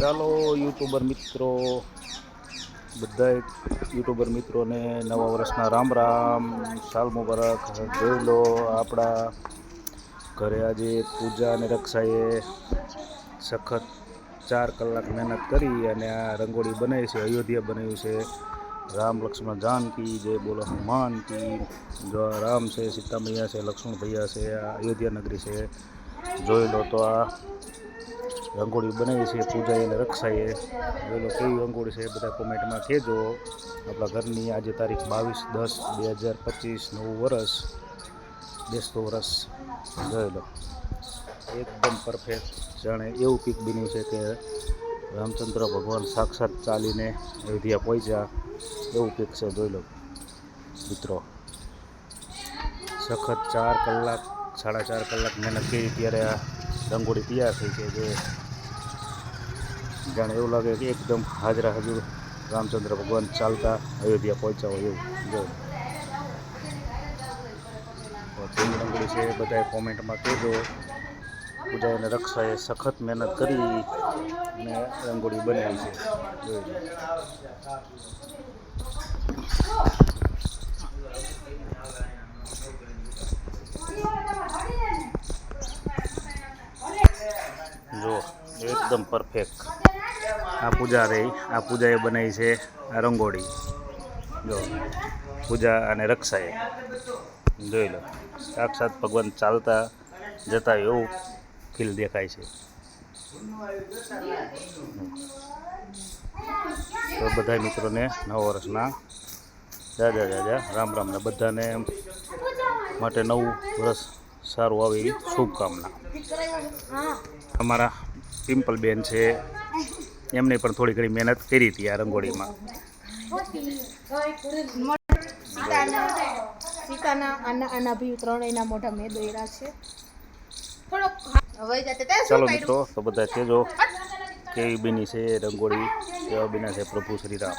ચાલો યુટ્યુબર મિત્રો. બધા યુટ્યુબર મિત્રોને નવા વર્ષના રામ રામ, સાલ મુબારક. જોઈ લો આપણા ઘરે આજે પૂજા અને રક્ષાએ સખત ચાર કલાક મહેનત કરી અને આ રંગોળી બનાવી છે, અયોધ્યા બનાવ્યું છે. રામ લક્ષ્મણ જાનકી જય બોલો હનુમાન કી. જો રામ છે સીતા મૈયા છે લક્ષ્મણ ભૈયા છે, આ અયોધ્યા નગરી છે. જોઈ લો તો આ રંગોળી બનાવી છે પૂજાએ અને રક્ષાએ. લો કેવી રંગોળી છે બધા કોમેન્ટમાં કહેજો. આપણા ઘરની આજે તારીખ બાવીસ દસ બે હજાર પચીસ, નવું વર્ષ બેસતો વર્ષ જોઈ લો. એકદમ પરફેક્ટ. જાણે એવું પીક બન્યું છે કે રામચંદ્ર ભગવાન સાક્ષાત ચાલીને અયોધ્યા પહોંચ્યા. એવું પીક છે, જોઈ લો. મિત્રો, સખત ચાર કલાક, સાડા ચાર કલાક મહેનત કરી ત્યારે આ રંગોળી તૈયાર થઈ છે. જે જાણે એવું લાગે કે એકદમ હાજરા હજુર રામચંદ્ર ભગવાન ચાલતા અયોધ્યા પહોંચ્યા હોય એવું. જો. તો છે એ બધાએ કોમેન્ટમાં કહેજો. પૂજા અને રક્ષાએ સખત મહેનત કરી અને રંગોળી બનાવી છે. જો, એકદમ પરફેક્ટ આ પૂજા રહી. આ પૂજાએ બનાવી છે આ રંગોળી. જો પૂજા અને રક્ષાએ. જોઈ લો. સાક્ષાત ભગવાન ચાલતા જતા એવું ફીલ દેખાય છે. તો બધા મિત્રોને નવા વર્ષના જાજા જાજા રામ રામને બધાને માટે નવું વર્ષ સારું આવે એવી શુભકામના. અમારા પિમ્પલ બેન છે એમને પણ થોડી ઘણી મહેનત કરી હતી આ રંગોળીમાં. સીતાના આના આના ભી ત્રણેયના મોઢા મેં દોર્યા છે. ચાલો તો બધા છે કેવી બની છે રંગોળી? કેવા બીના છે પ્રભુ શ્રી રામ